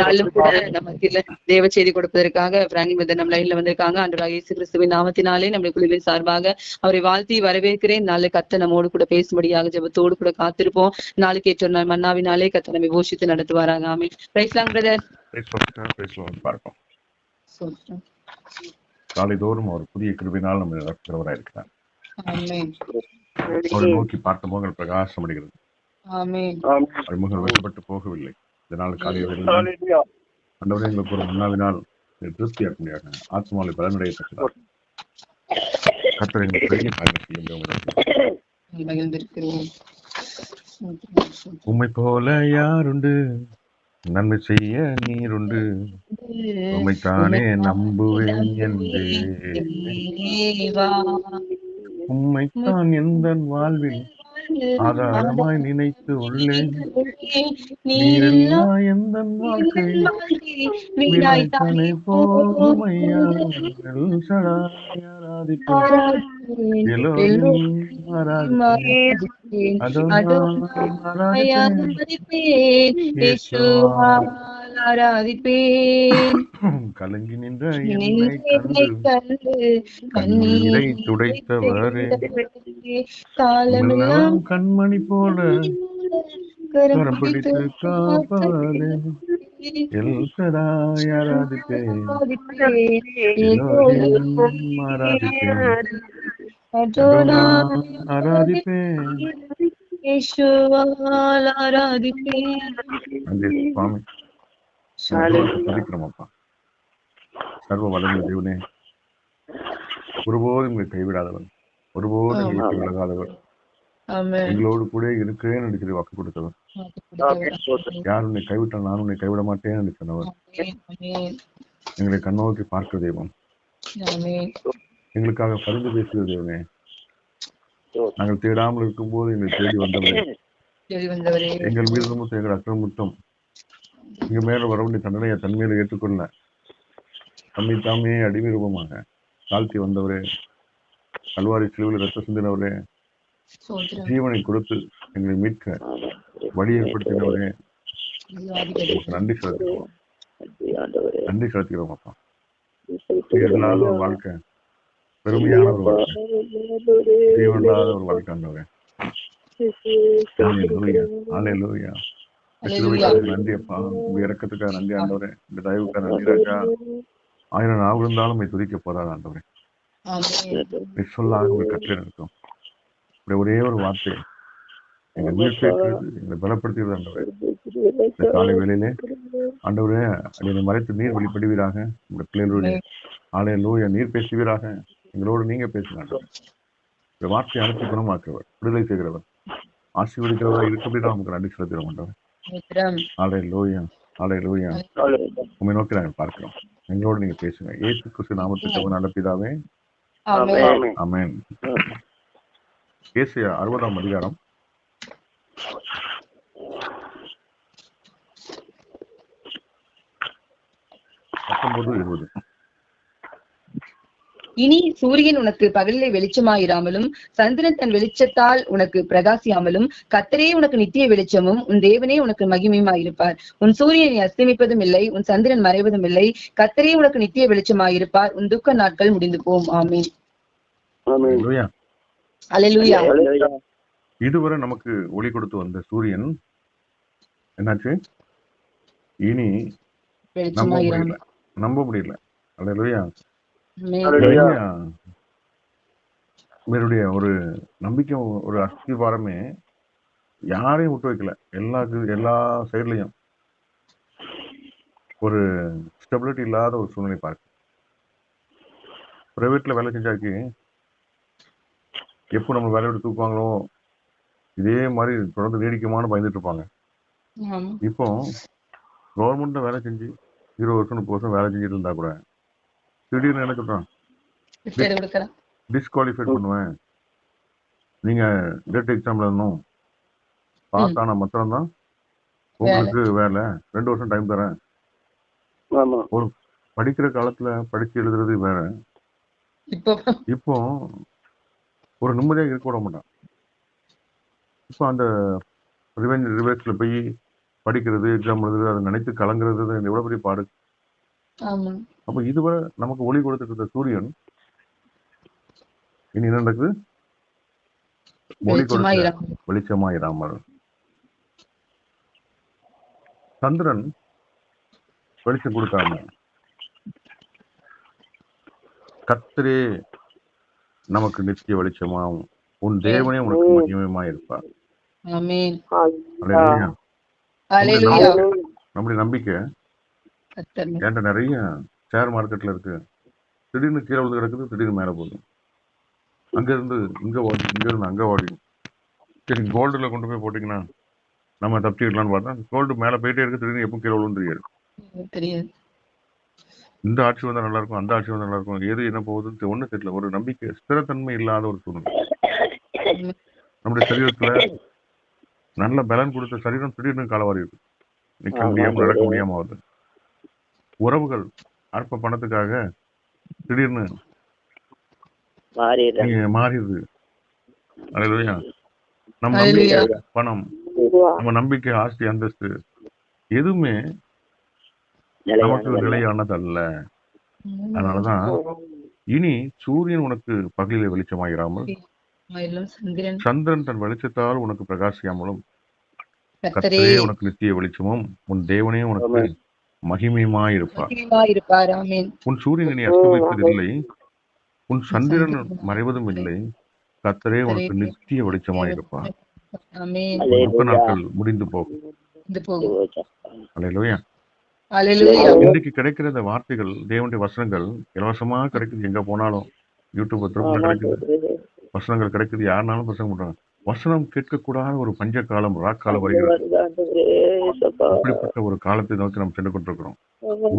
நாளும் கூட நமக்கு இல்ல தேவ செய்தி கொடுப்பதற்காக பிராங்கின் வந்து நம்ம லைன்ல வந்திருக்காங்க. அன்றாக இயேசு கிறிஸ்துவின் நாமத்தினாலே நம்முடைய குழுவின் சார்பாக அவரை வாழ்த்தி வரவேற்கிறேன். நாளை கத்த நம்மோடு கூட பேசும்படியாக ஜெபத்தோடு கூட காத்திருப்போம். நாளைக்கு ஏற்ற நாள் மன்னாவினாலே கத்த நம்மை போஷித்து நடத்துவாராங்க ஆமே பிரைஸ்லாம் பிரதர் பார்ப்போம். காலைதோறும் அவர் புதிய கிருபினால் நம்ம நடக்கிறவராக இருக்கிறார். ஆமென். அவரை நோக்கி பார்த்த முகங்கள் பிரகாசம் அடைகிறது ஆமென். அவர் முகங்கள் வெட்டப்பட்டு போகவில்லை. இதனால் காலையில் அண்டவரே எங்களுக்கு ஒரு முன்னாவினால் திருப்தியாக முடியாது ஆத்மாவை பலனடையத்தக்கதாக கத்தரை எங்களுக்கு பெரிய காரியம் செய்ய முடியும் மகிழ்ந்திருக்கிறோம் உம்மை போல யாருண்டு? நன்மை செய்ய நீருண்டு? உம்மைத்தானே நம்புவேன் என்று. தேவா, உம்மைத்தான் எந்த வாழ்வில் ஆதாரமாய் நினைத்து உள்ளேன் நீரில்லா எந்த வாழ்க்கை வினாய்த்தானே போமையா ஆராதிப்பேன். எல்லோரும் ஆராதிப்பேன். அதோதான் ஆராதிப்பேன் ஆராதிப்பேன். கலங்கி நின்ற கண்ணீரை துடைத்தவரே. உம்மெல்லாம் கண்மணி போல கரம் பிடித்து காப்பாரே எல் சதாய் ஆராதிப்பேன். ஆராதிப்பேன். ஆராதிப்பேன். ஆராதிப்பேன். சுவாமி. துதிக்கிறோம் அப்பா சர்வ வளர்ந்த தேவனே ஒருபோதும் எங்களை கைவிடாதவன். ஒருபோதும் எங்களை விட்டு விலகாதவர் ஆமென். எங்களோடு கூட இருக்கிறேன் சொல்லி வாக்கு கொடுத்தவர் யார் உன்னை கைவிட்டால் நான் உன்னை கைவிட மாட்டேன் ஆமென். எங்களை கண்ணோக்கி பார்க்கிற தெய்வம். எங்களுக்காக பரிந்து பேசுகிற தேவனே நாங்கள் தேடாமல் இருக்கும்போது எங்களை தேடி வந்தவர். எங்கள் மீது எங்கள் அக்கிரமுத்தம் எங்க மேல வர வேண்டிய தண்டனையை தன்மையில ஏற்றுக்கொள்ள தம்மை தாமே அடிமை ரூபமாக தாழ்த்தி வந்தவரே கல்வாரி சிலுவையில் ரத்த சிந்தினவரே ஜீவனை கொடுத்து எங்களை மீட்க வழி ஏற்படுத்தினவரே. நன்றி செலுத்துகிறோம். நன்றி செலுத்துகிறோம் அப்பா. இல்லாத ஒரு வாழ்க்கை பெருமையான ஒரு வாழ்க்கை ஜீவனில்லாத ஒரு வாழ்க்கை ஆண்டவரே Hallelujah. Hallelujah. நன்றி அப்பா. உங்க இறக்கத்துக்காக நன்றி ஆண்டவரே. இந்த தயவுக்காக நன்றி ராஜா. ஆயிரம் இருந்தாலும் உம்மை துதிக்க போறாரு ஆண்டவரே. சொல்லாக கட்டளை இப்படி ஒரே ஒரு வார்த்தை. எங்க மீட்பேற்றது எங்களை பலப்படுத்துகிறது ஆண்டவரே. இந்த காலை வேளையிலே ஆண்டவரே அதை மறைத்து நீர் வெளிப்படுவீராக. உங்களுடைய பிள்ளைகளுடைய ஆலய லூய நீர் பேசுவீராக. எங்களோடு நீங்க பேசுங்க ஆண்டவரே. இந்த வார்த்தையை அனுப்பி குணமாக்குறவர் விடுதலை செய்கிறவர் ஆசீர்வதிக்கிறவராக இருக்கப்படி நமக்கு நன்றி செலுத்துகிறோம் ஆண்டவரே. உண்மை நோக்கி நாங்கள் பார்க்கிறோம். எங்களோடு நீங்க பேசுங்க. ஏசு கிறிஸ்து நாமத்துக்கு நல்ல பிதாவே. ஏசியா அறுபதாம் அதிகாரம். பத்தொன்பது இருபது. இனி சூரியன் உனக்கு பகலிலே வெளிச்சமாயிராமலும் சந்திரன் தன் வெளிச்சத்தால் உனக்கு பிரகாசியாமலும் கத்தரே உனக்கு நித்திய வெளிச்சமும் உன் தேவனே உனக்கு மகிமையுமாயிருப்பார். உன் சூரியனை அஸ்தமிப்பதும் இல்லை உன் சந்திரன் மறைவதும் இல்லை கத்தரே உனக்கு நித்திய வெளிச்சமாயிருப்பார். உன் துக்க நாட்கள் முடிந்து போம் ஆமீன். இதுவரை நமக்கு ஒளி கொடுத்து வந்த சூரியன் என்னாச்சு? இனி நம்ப வெளிச்சமாயிராம. முடியல. நம்ப முடியல. நிறைய இவருடைய ஒரு நம்பிக்கை ஒரு அஸ்திவாரமே யாரையும் விட்டு வைக்கல. எல்லா எல்லா சைட்லயும். ஒரு ஸ்டெபிலிட்டி இல்லாத ஒரு சூழ்நிலை பார்க்கு பிரைவேட்ல வேலை செஞ்சாக்கி எப்போ நம்ம வேலையை விட்டு தூக்குவாங்களோ இதே மாதிரி தொடர்ந்து நீடிக்குமான்னு பயந்துட்டு இருப்பாங்க. இப்போ கவர்மெண்ட்ல வேலை செஞ்சு இருபது வருஷம் முப்பது வருஷம் வேலை செஞ்சுட்டு இருந்தா கூட திடீர்னு என்ன சொல்றான் டிஸ்குவாலிஃபைட் பண்ணுவேன். நீங்க டேட் எக்ஸாம்ல இருந்தோம் பாஸ் ஆன தான் உங்களுக்கு வேலை. ரெண்டு வருஷம் டைம் தரேன். ஆமா. ஒரு படிக்கிற காலத்துல படிச்சு எழுதுறது வேற. இப்போ? இப்போ ஒரு நிம்மதியாக இருக்க விட மாட்டான். இப்போ அந்த ரிவெஞ்ச் ரிவர்ஸ்ல போய் படிக்கிறது எக்ஸாம் எழுதுறது அதை நினைத்து கலங்குறது அது எவ்வளவு பெரிய பாடு அப்ப இதுவரை நமக்கு ஒளி கொடுத்துட்டு இருந்த சூரியன் இனி என்ன நடக்குது? ஒளி வெளிச்சமா கொடுக்க இராமல் வெளிச்சமா இராமல் சந்திரன் வெளிச்சம் கொடுக்காம கத்தரே நமக்கு நித்திய வெளிச்சமாகும் உன் தேவனே உனக்கு மகிமையுமா இருப்பார் ஆமென். அல்லேலூயா. ஹalleluya நம்முடைய நம்பிக்கை என்கிட்ட நிறைய ஷேர் மார்க்கெட்ல இருக்கு. திடீர்னு கீழே விழுந்து கிடக்குது திடீர்னு மேல போகுது. அங்க இருந்து இங்க ஓடி இங்க இருந்து அங்க ஓடி சரி கோல்டுல கொண்டு போய் போட்டீங்கன்னா நம்ம தப்பிக்கலாம்னு பார்த்தா கோல்டு மேல போயிட்டே இருக்கு திடீர்னு எப்போ கீழே விழுந்து தெரியாது. தெரியாது. இந்த ஆட்சி வந்தா நல்லா இருக்கும் அந்த ஆட்சி வந்தா நல்லா இருக்கும். எது என்ன போகுதுன்னு ஒண்ணு தெரியல. ஒரு நம்பிக்கை ஸ்திரத்தன்மை இல்லாத ஒரு சூழ்நிலை. நம்முடைய சரீரத்துல நல்ல பலன் கொடுத்த சரீரம் திடீர்னு காலவாரி இருக்கு. ஆமா, முடியாம நடக்க. முடியாம வருது உறவுகள் அற்ப பணத்துக்காக திடீர்னு மாறிடுது. அல்லேலூயா நம்ம. நம்பிக்கை பணம் நம்ம நம்பிக்கை ஆஸ்தி அந்தஸ்து எதுவுமே நமக்கு நிலையானது அல்ல அதனாலதான் இனி சூரியன் உனக்கு பகலிலே வெளிச்சமாயிராமல் சந்திரன். சந்திரன் தன் வெளிச்சத்தால் உனக்கு பிரகாசியாமலும் கர்த்தரே. உனக்கு நித்திய வெளிச்சமும் உன் தேவனே உனக்கு மகிமையுமாய் இருப்பார் மகிமையா இருப்பார் ஆமென். உன் சூரியன் அஸ்தமிப்பதில்லை. உன் சந்திரன் மறைவதும் இல்லை கர்த்தரே உனக்கு நித்திய வெளிச்சமாய் இருப்பார் ஆமென் துக்க நாட்கள் முடிந்து போகும். இன்றைக்கு கிடைக்கிற இந்த வார்த்தைகள் தேவனுடைய வசனங்கள் இலவசமா கிடைக்குது. எங்க போனாலும் யூடியூப் திரும்ப கிடைக்குது. வசனங்கள் கிடைக்குது. யாருனாலும் பிரசங்கம் பண்றாங்க வசனம் கேட்கக்கூடாத ஒரு பஞ்ச காலம் ராக்காலம் வருகிறது. அப்படிப்பட்ட ஒரு காலத்தை நோக்கி நம்ம சென்று கொண்டிருக்கிறோம்.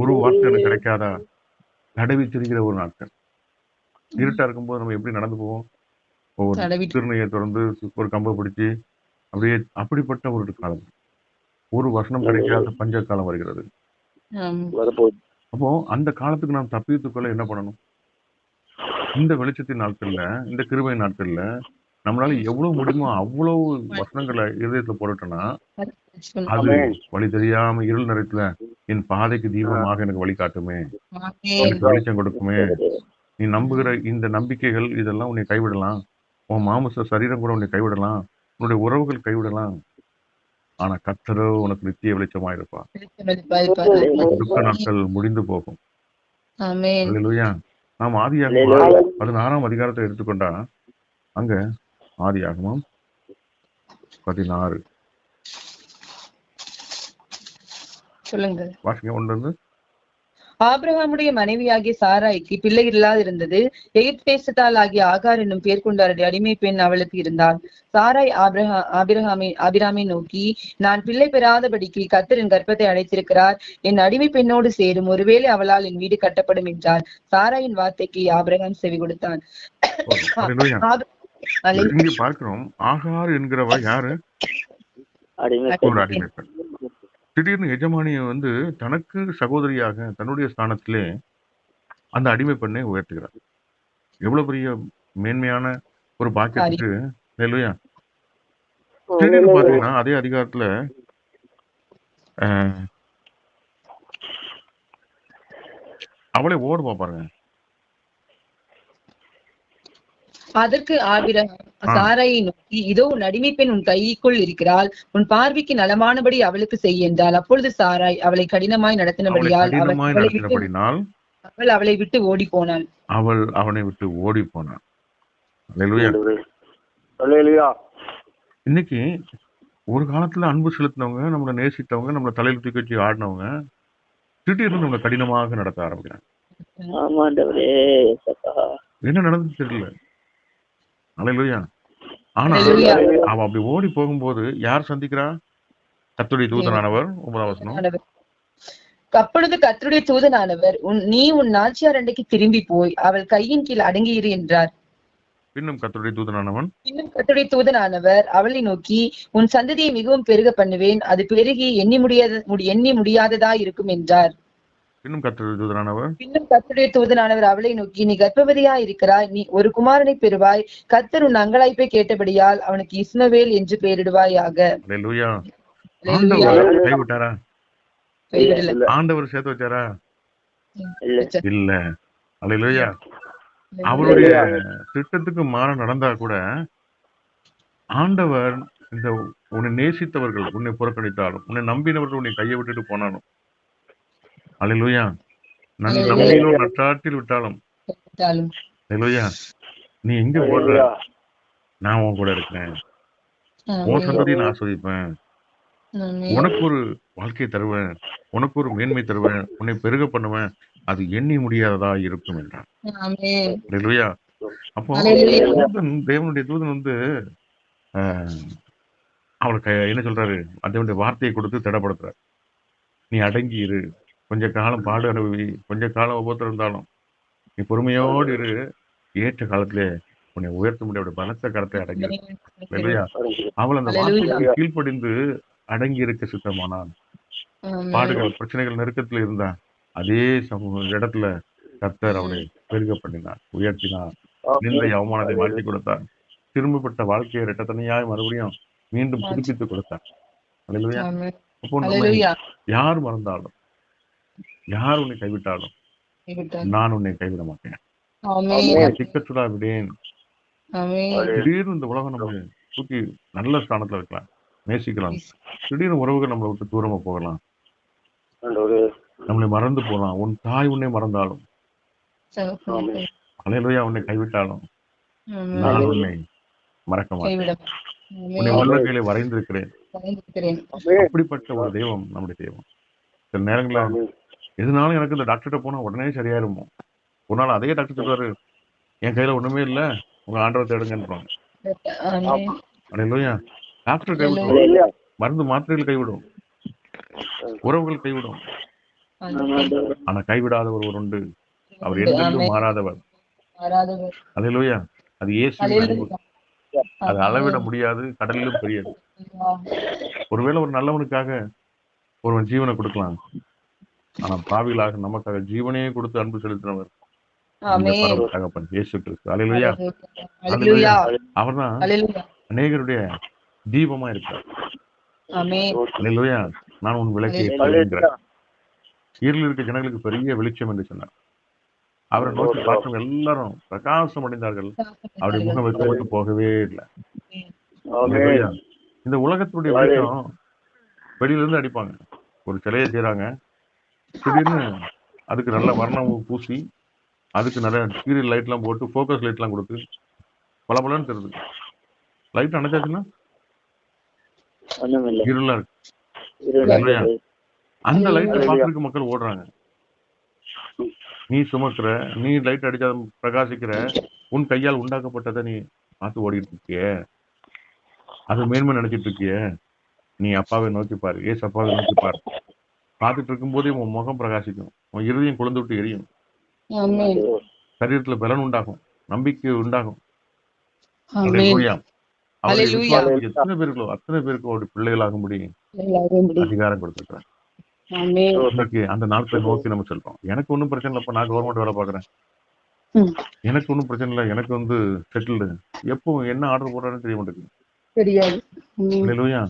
ஒரு வார்த்தை எனக்கு கிடைக்காதா? தடவி திரிகிற ஒரு நாட்கள். இருட்டா இருக்கும்போது நம்ம எப்படி நடந்து போவோம்? ஒரு திருநையை திறந்து ஒரு கம்பை பிடிச்சி அப்படியே அப்படிப்பட்ட ஒரு காலம். ஒரு வசனம் கிடைக்காத பஞ்ச காலம் வருகிறது. அப்போ அந்த காலத்துக்கு நாம் தப்பித்துக் கொள்ள என்ன பண்ணணும்? இந்த வெளிச்சத்தின் நாட்கள்ல இந்த கிருபை நாட்கள்ல நம்மளால எவ்வளவு முடியுமோ அவ்வளவு வசனங்களை இதயத்துல போட்டுட்டோம்னா அது வழி தெரியாம இருள் நேரத்துல என் பாதைக்கு தீபமாக எனக்கு வழி காட்டுமே ஆமென் எனக்கு வெளிச்சம் கொடுக்குமே. நீ நம்புகிற இந்த நம்பிக்கைகள் இதெல்லாம் உன்னை கைவிடலாம். உன் மாமச சரீரம் கூட உன்னை கைவிடலாம். உன்னுடைய உறவுகள் கைவிடலாம். ஆனா கத்தரோ உனக்கு நித்திய வெளிச்சமா இருப்பா வெளிச்சம் இருப்பார், இருப்பார். துக்க நாட்கள் முடிந்து போகும். நாம் ஆதியாக பதினாறாம் அதிகாரத்தை எடுத்துக்கொண்டா அங்க ஆதியாகமம் பதினாறு. சொல்லுங்க. வாசிங்க ஒன்று இருந்து. ஆபிரகாமுடைய மனைவியாகிய சாராய்க்கு பிள்ளை இல்லாதிருந்தது. எகிப்து தேசத்தால் ஆகிய ஆகார் என்னும் பேர் கொண்டாருடைய அடிமை பெண் அவளுக்கு இருந்தாள். சாராய் ஆபிரகா ஆபிரகாமை ஆபிராமை நோக்கி நான் பிள்ளை பெறாதபடிக்கு கர்த்தர் என் கர்ப்பத்தை அடைத்திருக்கிறார். என் அடிமை பெண்ணோடு சேரும். ஒருவேளை அவளால் என் வீடு கட்டப்படும் என்றார். சாராயின் வார்த்தைக்கு ஆபிரகாம் செவி கொடுத்தான். இங்கே பார்க்கிறோம். ஆகார் என்கிறவ யாரு? ஒரு அடிமை பெண் திடீர்னு எஜமானியை வந்து தனக்கு சகோதரியாக தன்னுடைய ஸ்தானத்திலே அந்த அடிமை பெண்ணை உயர்த்துகிறார். எவ்வளவு பெரிய மேன்மையான ஒரு பாக்கியத்துக்கு இல்லையா? திடீர்னு பாத்தீங்கன்னா அதே அதிகாரத்துல அவளே ஓடுவா பாருங்க. அதற்கு ஆபிரகாம் சாராயை நோக்கி இதோ அடிமை பெண் உன் கைக்குள் இருக்கிறாள். உன் பார்வைக்கு நலமானபடி அவளுக்கு செய் என்றாள். அப்பொழுது சாராய் அவளை கடினமாய் நடத்தினபடியால் அவள் அவளை விட்டு ஓடி போனாள் அவள் அவனை விட்டு ஓடி போனான் அல்லேலூயா அல்லேலூயா. இன்னைக்கு ஒரு காலத்துல அன்பு செலுத்தினவங்க நம்மளை நேசித்தவங்க நம்மளை தலையில தூக்கி வச்சு ஆடினவங்க திடீர்னு நம்மளை கடினமாக நடத்த ஆரம்பிக்கிறாங்க. என்ன நடந்துச்சு தெரியல. அல்லேலூயா ஆனா அல்லேலூயா. அவ அப்படி ஓடி போகும்போது யார் சந்திக்கிறா? கத்துடைய தூதனானவர் ஒன்பதாம் வசனம். அப்பொழுது கர்த்தருடைய தூதனானவர் உன் நீ உன் நாச்சியார் அண்டைக்கு திரும்பி போய் அவள் கையின் கீழ் அடங்கியிரு என்றார். பின்னும் கத்துடைய தூதனானவன். இன்னும் கர்த்தருடைய தூதனானவர் அவளை நோக்கி உன் சந்ததியை மிகவும் பெருக பண்ணுவேன் அது பெருகி எண்ணி முடியாத முடி- எண்ணி முடியாததா இருக்கும் என்றார். பின்னும் கத்துடைய தூதனானவர். பின்னும் கர்த்தருடைய தூதனானவர் அவளை நோக்கி நீ கர்ப்பவதியா இருக்கிறாய் நீ ஒரு குமாரனை பெறுவாய் கர்த்தர் உன் அங்கலாய்ப்பை கேட்டபடியால் அவனுக்கு இஸ்மவேல் என்று பெயரிடுவாயாக. கைவிட்டாரா ஆண்டவர் சேர்த்து வச்சாரா? இல்ல அல்லையா அவருடைய திட்டத்துக்கு மாற நடந்தா கூட ஆண்டவர் இந்த உன்னை நேசித்தவர்கள் உன்னை புறக்கணித்தாலும் உன்னை நம்பினவர்கள் உன்னை கையை விட்டுட்டு போனாலும் அல்லையா நன். நம்பிலும் நற்றாட்டில் விட்டாலும். அல்லையா நீ எங்க போடுற நான் உன் கூட இருக்கிறேன். உன் சந்ததியை நான் ஆஸ்வதிப்பேன். உனக்கு ஒரு வாழ்க்கையை தருவேன். உனக்கு ஒரு மேன்மை தருவேன். உன்னை பெருக பண்ணுவேன். அது எண்ணி முடியாததா இருக்கும் என்றான். ஆமென். அல்லேலூயா அப்போ. தூதன் தேவனுடைய தூதன் வந்து ஆஹ், அவளுக்கு என்ன சொல்றாரு? அதனுடைய வார்த்தையை கொடுத்து திடப்படுத்துறாரு. நீ அடங்கி இரு கொஞ்ச காலம் பாடு அனுபவி கொஞ்ச காலம் உபத்திரம் இருந்தாலும் நீ பொறுமையோடு இரு. ஏற்ற காலத்திலே உன்னை உயர்த்த முடியாத பலத்த கரத்தை அடங்கி இரு. அல்லேலூயா அவள் அந்த. வார்த்தைக்கு கீழ்ப்படிந்து அடங்கி இருக்க சித்தமானான். பாடுகள் பிரச்சனைகள் நெருக்கத்துல இருந்தா அதே சமூக இடத்துல கர்த்தர் அவளை பெருக பண்ணினார் உயர்த்தினார். நிந்தை அவமானத்தை மாற்றி கொடுத்தார். திரும்பப்பட்ட வாழ்க்கையை இரட்டத்தனையாய் மறுபடியும் மீண்டும் புதுப்பித்து கொடுத்தார். அப்போ. யார் மறந்தாலும் யார் உன்னை கைவிட்டாலும். நான் உன்னை கைவிட மாட்டேன். ஆமென். திக்கச்சுடா விடேன். ஆமென். திடீர்னு இந்த உலகம் நம்ம தூக்கி நல்ல ஸ்தானத்துல வைக்கலாம். நேசிக்கலாம். திடீர்னு உறவுகள் நம்மளை விட்டு தூரமா போகலாம். நம்மளை மறந்து போகலாம். உன் தாய் உன்னை மறந்தாலும். அலையலுயா உன்னை கைவிட்டாலும். நான் உன்னை மறக்க மாட்டேன். உன்னை. உள்ளங்கையிலே வரைந்திருக்கிறேன். அப்படிப்பட்ட ஒரு தெய்வம் நம்முடைய தெய்வம். சில நேரங்கள்ல எதுனாலும் எனக்கு இந்த டாக்டர்கிட்ட போனா உடனே சரியாயிருமோ? ஒரு நாள் அதே டாக்டர் சொல்றாரு என் கையில ஒண்ணுமே இல்ல. உங்க ஆண்டவர் தேடுங்கன்றாங்க ஆமென். அலையலுயா டாக்டர் கைவிடும் இல்ல மருந்து மாத்திரைகள் கைவிடும் உறவுகள் கைவிடும். ஆனா கைவிடாத ஒருவர் உண்டு. அவர் என்றென்றும். மாறாதவர். அலையலுயா அது இயேசு அல்லேலூயா. அது அளவிட முடியாது. கடலிலும் பெரியது. ஒருவேளை ஒரு நல்லவனுக்காக ஒருவன் ஜீவனை கொடுக்கலாம். ஆனா பாவிகளாக நமக்காக ஜீவனையே கொடுத்து அன்பு செலுத்தினவர். அநேகருடைய தீபமா. அலையிலுயா நான் உன் விளக்கை இருளில் இருக்க ஜனங்களுக்கு பெரிய வெளிச்சம் என்று சொன்னார். அவரை நோக்கி பார்த்தவங்க எல்லாரும் பிரகாசம் அடைந்தார்கள். அவருடைய முகம் வைக்கப்பட்டு போகவே இல்லை. இந்த உலகத்துடைய வெளிச்சம் வெளியில இருந்து அடிப்பாங்க. ஒரு சிலையை செய்றாங்க. திடீர்னு அதுக்கு நல்ல வர்ணம் பூசி அதுக்கு நிறைய சீரியல் லைட் எல்லாம் போட்டு ஃபோக்கஸ் லைட் எல்லாம் கொடுத்து பல பலன்னு தெரியுது. லைட் அணைச்சாச்சுன்னா? இருளா இருக்கு. அந்த லைட்டை பார்க்கறதுக்கு மக்கள் ஓடுறாங்க. நீ சுமக்கிற நீ லைட் அடிச்சா பிரகாசிக்கிற உன் கையால் உண்டாக்கப்பட்டதை நீ பார்த்து ஓடிட்டு இருக்கிய. அது மேன்மை நினைச்சிட்டு இருக்கிய. நீ அப்பாவை நோக்கி பாரு ஏசு அப்பாவை நோக்கி பாரு. பார்த்துட்டு இருக்கும்போதே உன் முகம் பிரகாசிக்கும். உன் இருதயம் குழந்து விட்டு எரியும். சரீரத்துல பலன் உண்டாகும். நம்பிக்கை உண்டாகும். எத்தனை பேருக்கோ அத்தனை பேருக்கு அவருடைய பிள்ளைகளாகும்படி அதிகாரம். இன்னைக்கு அந்த நாட்களை நோக்கி நம்ம செல்றோம். எனக்கு ஒன்றும் பிரச்சனை இல்லப்பா நான் கவர்மெண்ட் வேலை பார்க்கறேன். ம். எனக்கு ஒன்றும் பிரச்சனை இல்லை எனக்கு வந்து செட்டில்டு எப்போ என்ன ஆர்டர் போடுறாருன்னு தெரிய மாட்டேங்குது. தெரியாது.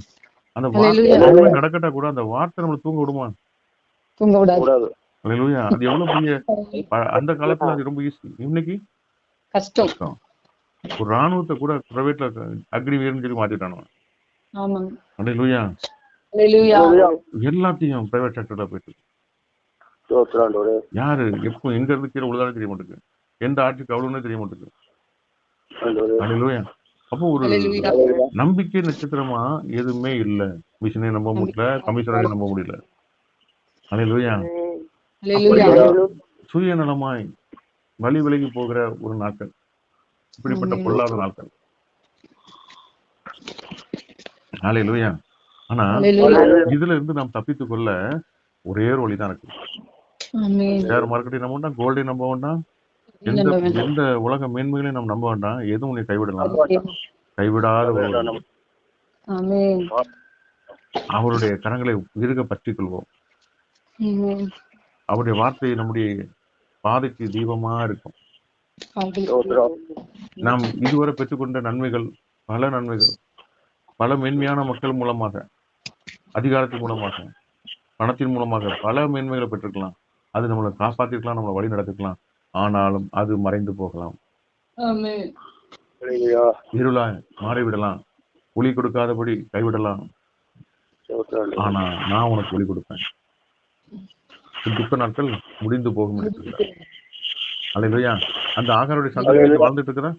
அந்த. வார்த்தை நடக்கட்டா கூட அந்த வார்த்தை நம்மளை தூங்க விடுமா? தூங்க விடாது அது எவ்வளவு பெரிய அந்த காலத்துல அது ரொம்ப ஈஸி இன்னைக்கு? கஷ்டம். ஒரு ராணுவத்தை கூட பிரைவேட்ல அக்ரி வீரன்னு சொல்லி மாத்திட்டானு எல்லாத்தையும் பிரைவேட் செக்டர்ல போயிட்டு யாரு? எப்போ? எங்க இருந்து கீழே விழுதாலும் தெரிய மாட்டேங்குது. எந்த ஆட்சிக்கு அவ்வளவுன்னு தெரிய மாட்டேங்குது. அப்போ ஒரு நம்பிக்கை நட்சத்திரமா எதுவுமே இல்ல. மிஷினே நம்ப முடியல கமிஷனரை நம்ப முடியல. அல்லேலூயா சுயநலமாய் வழி விலகி போகிற ஒரு நாட்கள். இப்படிப்பட்ட. பொல்லாத நாட்கள். அல்லேலூயா ஆனா இதுல இருந்து நாம் தப்பித்துக் கொள்ள ஒரே ஒரு வழிதான் இருக்கு. ஷேர் மார்க்கெட்டை நம்ப வேண்டாம் கோல்டை நம்ப வேண்டாம் எந்த. எந்த உலக மேன்மைகளையும் நாம் நம்ப வேண்டாம். எதுவும் உன்னை கைவிடலாம். கைவிடாத அவருடைய கரங்களை இருக பற்றிக் கொள்வோம். அவருடைய வார்த்தை நம்முடைய பாதைக்கு தீபமா இருக்கும். நாம் இதுவரை பெற்றுக்கொண்ட நன்மைகள் பல நன்மைகள் பல மென்மையான மக்கள் மூலமாக அதிகாரத்தின் மூலமாக பணத்தின் மூலமாக பல மேன்மைகளை பெற்றிருக்கலாம் அது நம்மளை காப்பாத்திருக்கலாம் நம்மளை வழி நடத்திருக்கலாம் ஆனாலும் அது மறைந்து போகலாம். இருளா மாறிவிடலாம். ஒளி கொடுக்காதபடி கைவிடலாம். ஆனா நான் உனக்கு ஒளி கொடுப்பேன். துக்க நாட்கள் முடிந்து போகும் அல்லையா அந்த ஆகாருடைய சந்ததி வாழ்ந்துட்டு இருக்கிறதா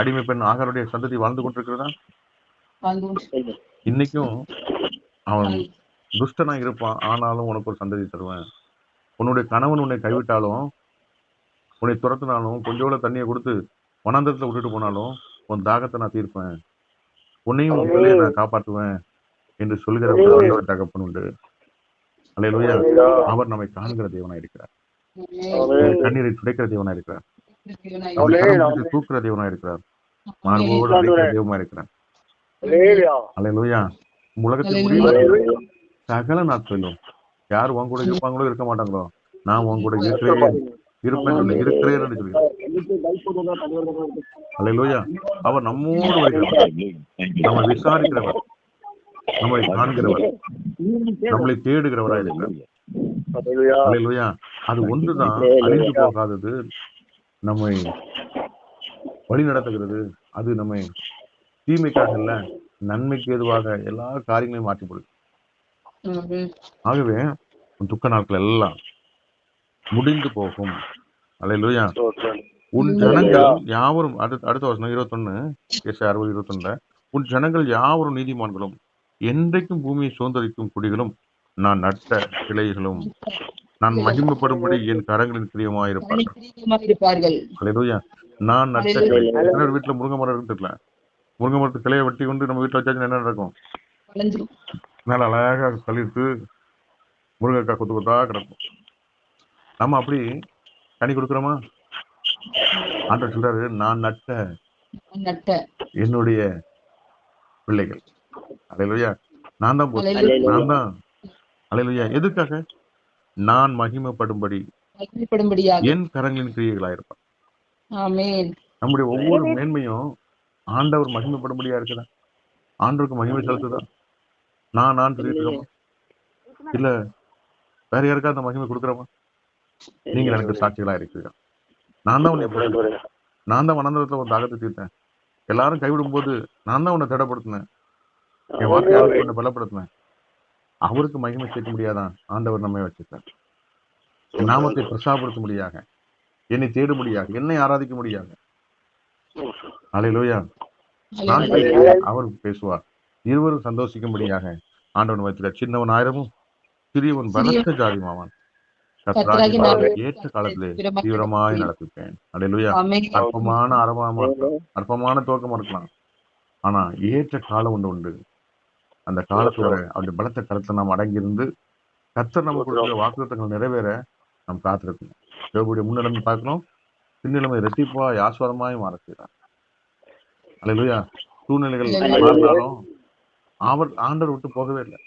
அடிமை பெண் ஆகாருடைய சந்ததி வாழ்ந்து கொண்டிருக்கிறதா? இன்னைக்கும் அவன் துஷ்டனா இருப்பான். ஆனாலும் உனக்கு ஒரு சந்ததி தருவேன். உன்னுடைய கணவன் உன்னை கைவிட்டாலும் உன்னை துரத்தினாலும் கொஞ்சோட தண்ணியை கொடுத்து வனாந்தரத்துல விட்டுட்டு போனாலும் உன் தாகத்தை நான் தீர்ப்பேன். உன்னையும் உன் பிள்ளையை நான் காப்பாற்றுவேன் என்று சொல்கிற ஆண்டவர் தகப்பன் உண்டு. அல்லேலூயா அவர் நம்மை காண்கிற தேவனாய் இருக்கிறார். கண்ணீரை துடைக்கிற தேவனாய் இருக்கிறார். தூக்குற தேவனாய் இருக்கிறார். மார்போடு தேவனாய் இருக்கிறார். அல்லேலூயா. முடிவு சகல நாட்களிலும் யார் உன் கூட இருப்பாங்களோ இருக்க மாட்டாங்களோ? நான் உன் கூட இருக்கிறேன் இருப்பேன் இல்லை, இருக்கிறேன் என்று சொல்கிறேன் அல்லேலூயா. அவர் நம்மோடு வருகிறவர் நம்மை விசாரிக்கிறவர். நம்மை காண்கிறவர். நம்மளை தேடுகிறவராய் இருக்கிறார் அது ஒன்றுதான் அழிந்து போகாதது நம்மை வழி நடத்துகிறது. அது நம்மை தீமைக்காக இல்ல நன்மைக்கு ஏதுவாக எல்லா காரியங்களையும் மாற்றி போடுது ஆமென். ஆகவே உன் துக்க நாட்கள் எல்லாம் முடிந்து போகும். ஸ்தோத்திரம் உன் ஜனங்கள் யாவரும் அடுத்த அடுத்த வருஷம் இருபத்தொன்னு எஸ் அறுபது இருபத்தொன்னுல உன் ஜனங்கள் யாவரும் நீதிமான்களும் என்றைக்கும் பூமியை சுதந்திரிக்கும் குடிகளும் நான் நட்ட கிளைகளும் நான் மகிமைப்படும்படி என் கரங்களின் பிரியமாயிருப்பார்கள் அல்லேலூயா நான் நட்ட கிளை. வீட்டுல முருங்கை மரம் இருக்குல்ல முருங்கை மரத்து கிளையை வெட்டி கொண்டு நம்ம வீட்டுல வச்சாச்சுன்னா என்ன நடக்கும்? மேல அழகா கழித்து முருங்கைக்காய் கொத்து கொத்தா கிடக்கும். நம்ம அப்படி கனி கொடுக்குறோமா? ஆண்டவர் சொல்றாரு நான் நட்ட என்னுடைய பிள்ளைகள். அலையிலுயா நான் தான். நான் தான். அலையிலுயா எதுக்காக? நான் மகிமைப்படும்படி. என் கரங்களின் கிரியைகளாயிருப்பான். ஆமென். நம்முடைய ஒவ்வொரு மேன்மையும் ஆண்டவர் மகிமைப்படும்படியா இருக்குதா? ஆண்டவருக்கு மகிமை செலுத்துதா? நான் நான் இல்ல. வேற யாருக்கா அந்த மகிமை கொடுக்குறோமா? நீங்கள் எனக்கு சாட்சிகளா இருக்கிறீர்கள் நான் தான் உன்னை. நான் தான் வனந்தரத்துல ஒரு தாகத்தை தீர்த்தேன். எல்லாரும் கைவிடும் போது நான் தான் உன்னை திடப்படுத்தினேன். என் வார்த்தையாளருக்கு உன்னை பலப்படுத்தினேன். அவருக்கு மகிமை சேர்க்க முடியாதான் ஆண்டவர் நம்மை வச்சிருக்கார் என் நாமத்தை பிரசாபடுத்த முடியாக என்னை தேட முடியாக என்னை ஆராதிக்க முடியாக அலையிலோயா நான் அவர் பேசுவார். இருவரும் சந்தோஷிக்கும்படியாக ஆண்டவன் வைத்திருக்கார் சின்னவன் ஆயிரமும் சிறியவன் பலத்த ஜாதிமாவான் நான் ஏற்ற காலத்திலே தீவிரமாய் அலையிலோயா ஆமென். அற்பமான இருக்கலாம் அற்பமான துவக்கமா இருக்கலாம். ஆனா ஏற்ற காலம் ஒன்று உண்டு. அந்த காலத்தோட அவருடைய பலத்த கருத்தை நாம் அடங்கியிருந்து கர்த்தர் நம்ம கொடுக்கிற வாக்குத்தங்கள் நிறைவேற நாம் காத்திருக்கணும். தேவனுடைய முன்னிலைமை பார்க்கணும். பின்னிலைமை ரெட்டிப்பாய் ஆஸ்வாதமாய் மாற செய்கிறார் அல்லையா சூழ்நிலைகள் மாறினாலும் அவர் ஆண்டவர் விட்டு போகவே இல்லை.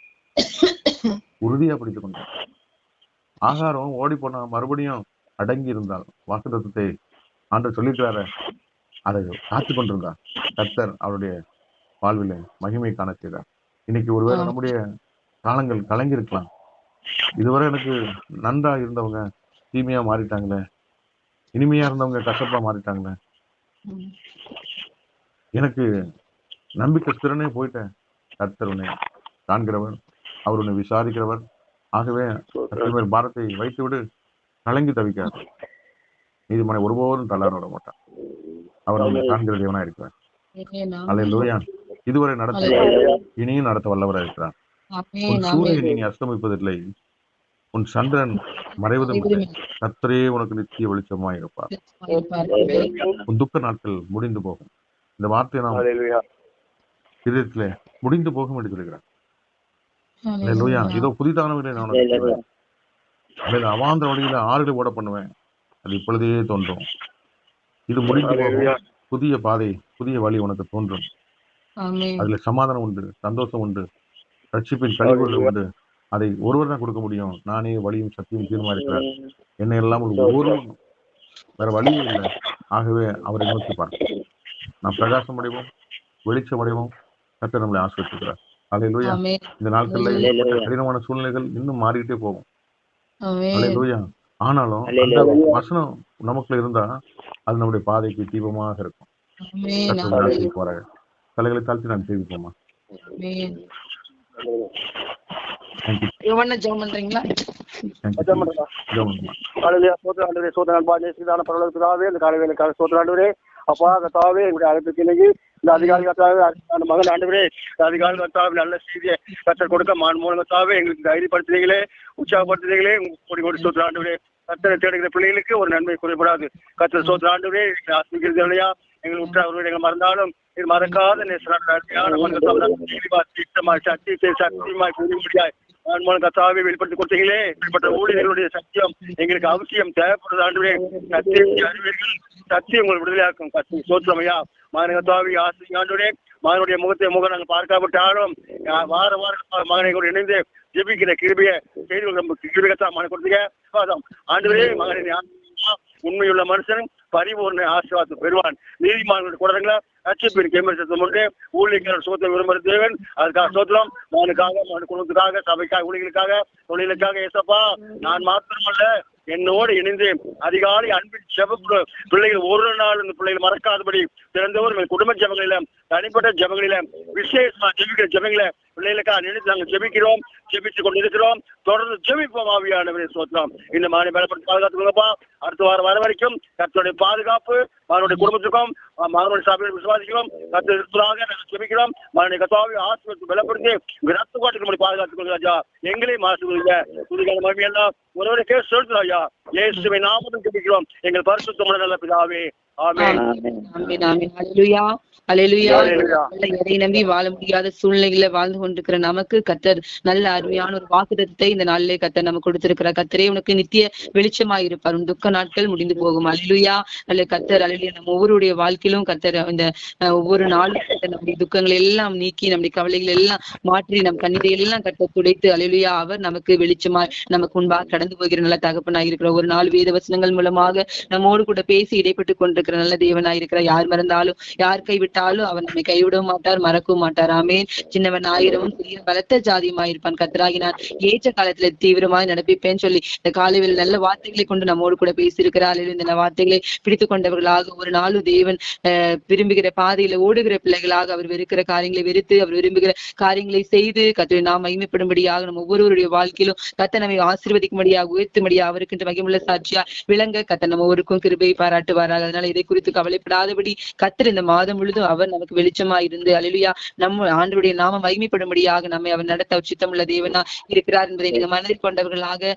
உறுதியா பிடித்துக் கொண்டார். ஆகாரம் ஓடி போனா மறுபடியும் அடங்கி இருந்தால் வாக்குத்தத்தை ஆண்டவர் சொல்லியிருக்கிறாரு. அதை காத்து கொண்டிருந்தார். கர்த்தர் அவருடைய வாழ்வில மகிமை காண செய்தார். இன்னைக்கு ஒருவேளை நம்முடைய காலங்கள் கலங்கி இருக்கலாம் இதுவரை எனக்கு நன்றா இருந்தவங்க தீமையா மாறிட்டாங்களே. இனிமையா இருந்தவங்க கசப்பா மாறிட்டாங்களே. எனக்கு நம்பிக்கை ஸ்திரனே போயிட்டேன். கர்த்தர் உன்னை காண்கிறவர் அவர் உன்னை விசாரிக்கிறவர். ஆகவே கர்த்தர் பாரத்தை வைத்து விடு கலங்கி தவிக்கார் நீதிமனை ஒருபோதும் தள்ளாட விட மாட்டார். அவர் நம்மை காண்கிற தேவனா இருக்கிறார். ஆமென் அல்லேலூயா. இதுவரை நடத்த இனியும் நடத்த வல்லவராக இருக்கிறார். ஆமென் உன் சூரியன் இனி அஸ்தமிப்பதில்லை. உன் சந்திரன் மறைவதும் இல்லை. கர்த்தரே உனக்கு நித்திய வெளிச்சமாய் இருப்பார் ஆமென். உன் துக்க நாட்கள் முடிந்து போகும். இந்த வார்த்தையை நாம் இதயத்திலே முடிந்து போகும் என்று சொல்கிறார் இதோ புதிதானவர்களை நான் அவாந்திர வழியில ஆறுகளை ஓட பண்ணுவேன். அது இப்பொழுதே தோன்றும். இது முடிந்து புதிய பாதை புதிய வழி உனக்கு தோன்றும். ஆமென். அதுல சமாதானம் உண்டு சந்தோஷம் உண்டு ரட்சிப்பின் கழிவுகள் உண்டு. அதை ஒருவர் தான் கொடுக்க முடியும். நானே வழியும் சத்தியம் தீர்மானிக்கிறார். என்னை எல்லாம் ஒரு வேற வழியே இல்லை. ஆகவே அவரை நோக்கி பார்ப்போம் நாம் பிரகாசம் அடைவோம் வெளிச்சம் அடைவோம் கர்த்தர் நம்மளை ஆசிரியக்கிறார் அலையிலூயா இந்த நாட்கள்ல கடினமான சூழ்நிலைகள் இன்னும் மாறிக்கிட்டே போகும். ஆமென். அலையிலூயா ஆனாலும். வசனம் நமக்குள்ள இருந்தா அது நம்முடைய பாதைக்கு தீபமாக இருக்கும். போறாங்க தலைகளை தாழ்த்தி நான் சேவிப்போமா சோதனை ஆண்டவரே சோதனை அப்பா கத்தாவே எங்களுடைய அழைப்புக்கு இன்னைக்கு இந்த அதிகாரி கத்தாவே அந்த மகன் ஆண்டவரே அதிகாரி கத்தாவே நல்ல செய்தியை கத்தர் கொடுக்க மான் மூலம் கத்தாவே எங்களுக்கு தைரியப்படுத்துறீங்களே உற்சாகப்படுத்துறீங்களே கொடி கொடி சோத்திர ஆண்டவரே. கத்தரை தேடுகிற பிள்ளைகளுக்கு ஒரு நன்மை குறைபடாது. கத்தர் சோத்திர ஆண்டவரே எங்களை ஆத்மிக்கிறது இல்லையா? எங்களை உற்றாக எங்களை மறந்தாலும் மறக்காத நேசமாய் சக்தி சக்தியுமாய் ஆன்மான கத்தாவை கத்தாவே வெளிப்படுத்தி கொடுத்தீங்களே. இப்படிப்பட்ட ஊழியர்களுடைய சத்தியம் எங்களுக்கு அவசியம் தேவைப்படுறது ஆண்டுவே சத்தியம் அறிவீர்கள். சத்தியம் உங்களை விடுதலையாக்கும். கத்தி சோத்திரமையா. மகனை கத்தாவி ஆசிரி ஆண்டுடைய மகனுடைய முகத்தை முகம் நாங்கள் பார்க்காவிட்டாலும் வார வார வாரம் மகனை கூட இணைந்து ஜெபிக்கிற கிருபிய செய்தி நம்ம கிருபிகத்தான் மகனை கொடுத்தீங்க. ஆண்டுவே மகனை உண்மையுள்ள மனுஷன் பரிபூர்ண ஆசீர்வாதம் பெறுவான். நீதிமான்களுடைய குடங்களா ரட்சிப்பின் கேமரசத்தம் உண்டு ஊழியர்கள் சோத்திரம் விரும்புகிற தேவன் அதுக்காக சோத்திரம் மகனுக்காக மகன் குடும்பத்துக்காக சபைக்காக ஊழியர்களுக்காக தொழிலுக்காக ஏசப்பா நான் மாத்திரமல்ல என்னோடு இணைந்து அதிகாலை அன்பின் செவப்பு பிள்ளைகள் ஒரு நாள் இந்த பிள்ளைகள் மறக்காதபடி திறந்தவர் குடும்ப ஜபங்களில தனிப்பட்ட ஜபங்களில விசேஷமா ஜெபிக்கிற ஜபங்கள பிள்ளைகளுக்காக நினைத்து நாங்கள் ஜெபிக்கிறோம் ஜெபித்துக் கொண்டு இருக்கிறோம் தொடர்ந்து ஜெபிப்போம் ஆவியானவரை சோத்திரம் இந்த மாதிரி பலப்படுத்தி பாதுகாத்துக்கோங்கப்பா அடுத்த வாரம் வர வரைக்கும் கத்தோடைய பாதுகாப்பு மகனுடைய குடும்பத்துக்கும் அஹ், மகனுடைய சபையை விசுவாசிக்கிறோம். கத்து இருப்பதாக நாங்கள் ஜெபிக்கிறோம். மகனுடைய கத்தாவை ஆசிரியர் பலப்படுத்தி ரத்து ரத்த கோட்டுக்கு நம்மளை ராஜா. எங்களையும் ஆசிர்வதிங்க. துதிகான மகிமையெல்லாம் ஒருவரை கேஸ் செலுத்துறோம் ராஜா. இயேசுவை நாமதும் ஜெபிக்கிறோம். எங்கள் பரிசுத்தமான நல்ல பிதாவே எதை நம்பி வாழ முடியாத சூழ்நிலையில வாழ்ந்து கொண்டிருக்கிற நமக்கு கத்தர் நல்ல அருமையான ஒரு வாக்குத்தத்தை இந்த நாளிலே கத்தர் நமக்கு கொடுத்திருக்கிறார். கத்தரே உனக்கு நித்திய வெளிச்சமாய் இருப்பார் உன் துக்க நாட்கள் முடிந்து போகும். ஹalleluya. நல்ல கத்தர் ஹalleluya. நம்ம ஒவ்வொருடைய வாழ்க்கையிலும் கத்தர் இந்த ஒவ்வொரு நாளும் கத்தர் நம்முடைய துக்கங்களை எல்லாம் நீக்கி நம்முடைய கவலைகளை எல்லாம் மாற்றி நம் கண்ணீரை எல்லாம் கத்தர் துடைத்து ஹalleluya அவர் நமக்கு வெளிச்சமாய் நமக்கு முன்பாக கடந்து போகிற நல்ல தகப்பனாய் இருக்கிற ஒரு நாள் வேத வசனங்கள் மூலமாக நம்மோடு கூட பேசி இடைப்பட்டு கொண்டிருக்கிற நல்ல தேவனா இருக்கிற யார் மறந்தாலும் யார் கைவிட்டாலும் அவர் நம்மை கைவிடவும் மாட்டார் மறக்கவும் மாட்டார். ஆமேன். சின்னவன் ஆயிரவும் பெரிய பலத்த ஜாதியுமாய் இருப்பான். கத்தராகி நான் ஏற்ற காலத்துல தீவிரமாய் நடப்பிப்பேன்னு சொல்லி இந்த காலையில் நல்ல வார்த்தைகளை கொண்டு நம்மோடு கூட பேசியிருக்கிறார். இந்த வார்த்தைகளை பிடித்து கொண்டவர்களாக ஒரு நாளும் தேவன் விரும்புகிற பாதையில ஓடுகிற பிள்ளைகளாக அவர் வெறுக்கிற காரியங்களை வெறுத்து அவர் விரும்புகிற காரியங்களை செய்து கத்தரை நாம் மகிமைப்படும்படியாக நம்ம ஒவ்வொருவருடைய வாழ்க்கையிலும் கத்த நம்மை ஆசீர்வதிக்கும்படியாக உயர்த்தும்படியாக அவருக்கு மகிமுள்ள சாட்சியா விளங்க கத்த நம்ம ஒருக்கும் கிருபை பாராட்டுவாராக. அதனால இதை குறித்து கவலைப்படாதபடி கத்தர் இந்த மாதம் முழுதும் அவர் நமக்கு வெளிச்சமா இருந்து அலையிலுயா நம்ம ஆண்டவருடைய நாம மகிமைப்படும்படியாக நம்மை அவர் நடத்த உச்சித்தமுள்ள தேவனா இருக்கிறார் என்பதை நீங்க மனதில் கொண்டவர்களாக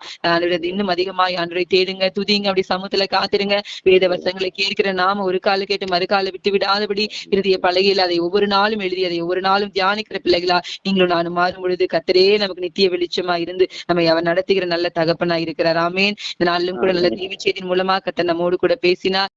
இன்னும் அதிகமாய் ஆண்டவரை தேடுங்க துதிங்க அப்படி சமூகத்துல காத்திருங்க. வேத வசங்களை கேட்கிற நாம ஒரு கால கேட்டு மறுகால விட்டு விடாதபடி இறுதிய பலகையில் அதை ஒவ்வொரு நாளும் எழுதி அதை ஒவ்வொரு நாளும் தியானிக்கிற பிள்ளைகளா நீங்களும் நானும் மாறும் பொழுது கத்தரே நமக்கு நித்திய வெளிச்சமா இருந்து நம்மை அவர் நடத்துகிற நல்ல தகப்பனா இருக்கிறார். ஆமேன். இந்த நாளிலும் கூட நல்ல தீவி செய்தியின் மூலமா கத்தர் நம்மோடு கூட பேசினார்.